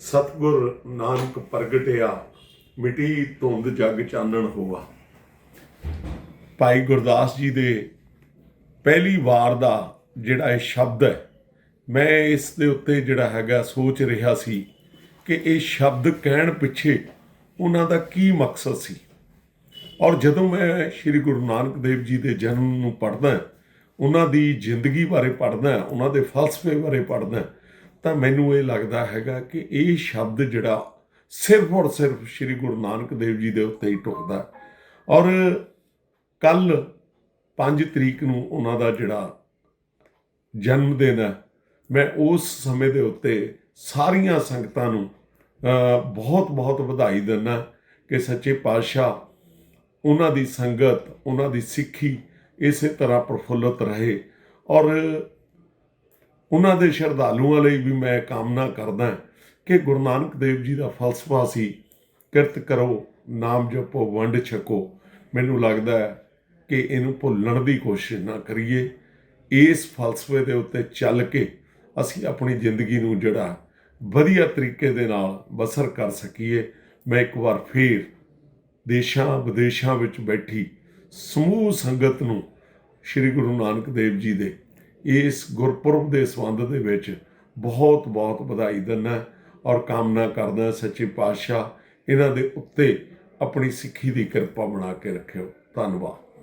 ਸਤਗੁਰ ਨਾਨਕ ਪ੍ਰਗਟਿਆ ਮਿਟੀ ਧੁੰਦ ਜਗ ਚਾਨਣ ਹੋਆ। ਭਾਈ ਗੁਰਦਾਸ ਜੀ ਦੇ ਪਹਿਲੀ ਵਾਰ ਦਾ ਜਿਹੜਾ ਇਹ ਸ਼ਬਦ ਹੈ, ਮੈਂ ਇਸ ਦੇ ਉੱਤੇ ਜਿਹੜਾ ਹੈਗਾ ਸੋਚ ਰਿਹਾ ਸੀ ਕਿ ਇਹ ਸ਼ਬਦ ਕਹਿਣ ਪਿੱਛੇ ਉਹਨਾਂ ਦਾ ਕੀ ਮਕਸਦ ਸੀ। ਔਰ ਜਦੋਂ ਮੈਂ ਸ੍ਰੀ ਗੁਰੂ ਨਾਨਕ ਦੇਵ ਜੀ ਦੇ ਜਨਮ ਨੂੰ ਪੜ੍ਹਦਾ, ਉਹਨਾਂ ਦੀ ਜ਼ਿੰਦਗੀ ਬਾਰੇ ਪੜ੍ਹਦਾ, ਉਹਨਾਂ ਦੇ ਫਲਸਫੇ ਬਾਰੇ ਪੜ੍ਹਦਾ ਤਾਂ ਮੈਨੂੰ ਇਹ ਲੱਗਦਾ ਹੈਗਾ ਕਿ ਇਹ ਸ਼ਬਦ ਜਿਹੜਾ ਸਿਰਫ ਔਰ ਸਿਰਫ ਸ੍ਰੀ ਗੁਰੂ ਨਾਨਕ ਦੇਵ ਜੀ ਦੇ ਉੱਤੇ ਹੀ ਟੁਕਦਾ ਔਰ ਕੱਲ 5 ਤਰੀਕ ਨੂੰ ਉਹਨਾਂ ਦਾ ਜਿਹੜਾ ਜਨਮ ਦਿਨ ਹੈ, ਮੈਂ ਉਸ ਸਮੇਂ ਦੇ ਉੱਤੇ ਸਾਰੀਆਂ ਸੰਗਤਾਂ ਨੂੰ ਬਹੁਤ ਬਹੁਤ ਵਧਾਈ ਦਿੰਦਾ ਕਿ ਸੱਚੇ ਪਾਤਸ਼ਾਹ ਉਹਨਾਂ ਦੀ ਸੰਗਤ, ਉਹਨਾਂ ਦੀ ਸਿੱਖੀ ਇਸੇ ਤਰ੍ਹਾਂ ਪ੍ਰਫੁੱਲਤ ਰਹੇ। ਔਰ ਉਹਨਾਂ ਦੇ ਸ਼ਰਧਾਲੂਆਂ ਲਈ ਵੀ ਮੈਂ ਕਾਮਨਾ ਕਰਦਾ ਕਿ ਗੁਰੂ ਨਾਨਕ ਦੇਵ ਜੀ ਦਾ ਫਲਸਫਾ ਸੀ, ਕਿਰਤ ਕਰੋ, ਨਾਮ ਜਪੋ, ਵੰਡ ਛਕੋ। ਮੈਨੂੰ ਲੱਗਦਾ ਹੈ ਕਿ ਇਹਨੂੰ ਭੁੱਲਣ ਦੀ ਕੋਸ਼ਿਸ਼ ਨਾ ਕਰੀਏ। ਇਸ ਫਲਸਫੇ ਦੇ ਉੱਤੇ ਚੱਲ ਕੇ ਅਸੀਂ ਆਪਣੀ ਜ਼ਿੰਦਗੀ ਨੂੰ ਜਿਹੜਾ ਵਧੀਆ ਤਰੀਕੇ ਦੇ ਨਾਲ ਬਸਰ ਕਰ ਸਕੀਏ। ਮੈਂ ਇੱਕ ਵਾਰ ਫੇਰ ਦੇਸ਼ਾਂ ਵਿਦੇਸ਼ਾਂ ਵਿੱਚ ਬੈਠੀ ਸਮੂਹ ਸੰਗਤ ਨੂੰ ਸ੍ਰੀ ਗੁਰੂ ਨਾਨਕ ਦੇਵ ਜੀ ਦੇ ਇਸ ਗੁਰਪੁਰਬ ਦੇ ਸੰਬੰਧ ਦੇ ਵਿੱਚ ਬਹੁਤ ਬਹੁਤ ਵਧਾਈ ਦਿੰਦਾ ਔਰ ਕਾਮਨਾ ਕਰਦਾ ਸੱਚੇ ਪਾਤਸ਼ਾਹ ਇਹਨਾਂ ਦੇ ਉੱਤੇ ਆਪਣੀ ਸਿੱਖੀ ਦੀ ਕਿਰਪਾ ਬਣਾ ਕੇ ਰੱਖਿਓ। ਧੰਨਵਾਦ।